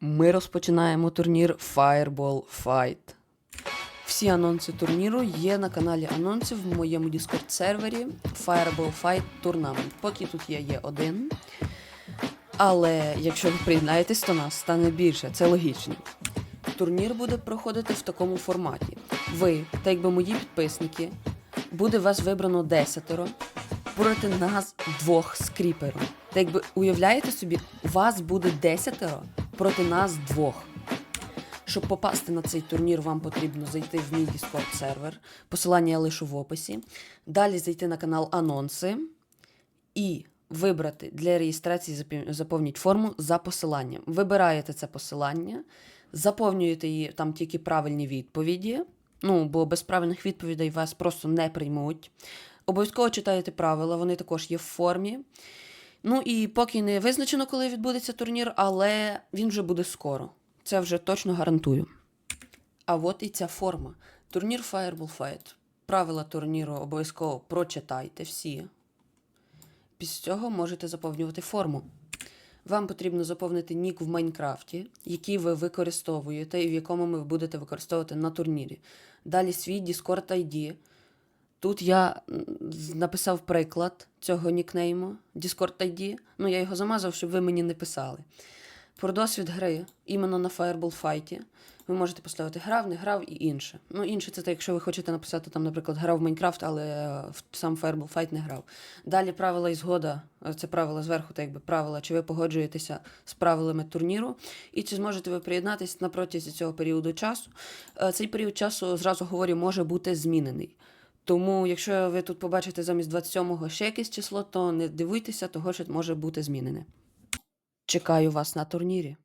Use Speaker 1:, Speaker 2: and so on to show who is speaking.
Speaker 1: Ми розпочинаємо турнір Fireball Fight. Всі анонси турніру є на каналі анонсів в моєму Discord сервері Fireball Fight Tournament. Поки тут я є один. Але якщо ви приєднаєтесь, то нас стане більше, це логічно. Турнір буде проходити в такому форматі. Ви, так якби мої підписники, буде вас вибрано десятеро проти нас двох з кріпером. Так якби уявляєте собі, вас буде десятеро проти нас двох. Щоб попасти на цей турнір, вам потрібно зайти в мій Discord сервер. Посилання я лишу в описі. Далі зайти на канал Анонси і вибрати для реєстрації заповніть форму за посиланням. Вибираєте це посилання, заповнюєте її там тільки правильні відповіді. Ну, бо без правильних відповідей вас просто не приймуть. Обов'язково читаєте правила, вони також є в формі. Ну і поки не визначено, коли відбудеться турнір, але він вже буде скоро. Це вже точно гарантую. А от і ця форма. Турнір Fireball Fight. Правила турніру обов'язково прочитайте всі. Після цього можете заповнювати форму. Вам потрібно заповнити нік в Майнкрафті, який ви використовуєте і в якому ви будете використовувати на турнірі. Далі свій Discord ID. Тут я написав приклад цього нікнейму Discord ID. Ну, я його замазав, щоб ви мені не писали. Про досвід гри іменно на Fireball Fight. Ви можете поставити грав, не грав і інше. Ну, інше це те, якщо ви хочете написати там, наприклад, грав в Майнкрафт, але сам Fireball Fight не грав. Далі правила і згода, це правила зверху, так якби правила, чи ви погоджуєтеся з правилами турніру, і чи зможете ви приєднатися на протязі цього періоду часу. Е, Цей період часу, зразу говорю, може бути змінений. Тому, якщо ви тут побачите замість 27-го ще якесь число, то не дивуйтеся, того що може бути змінене. Чекаю вас на турнірі.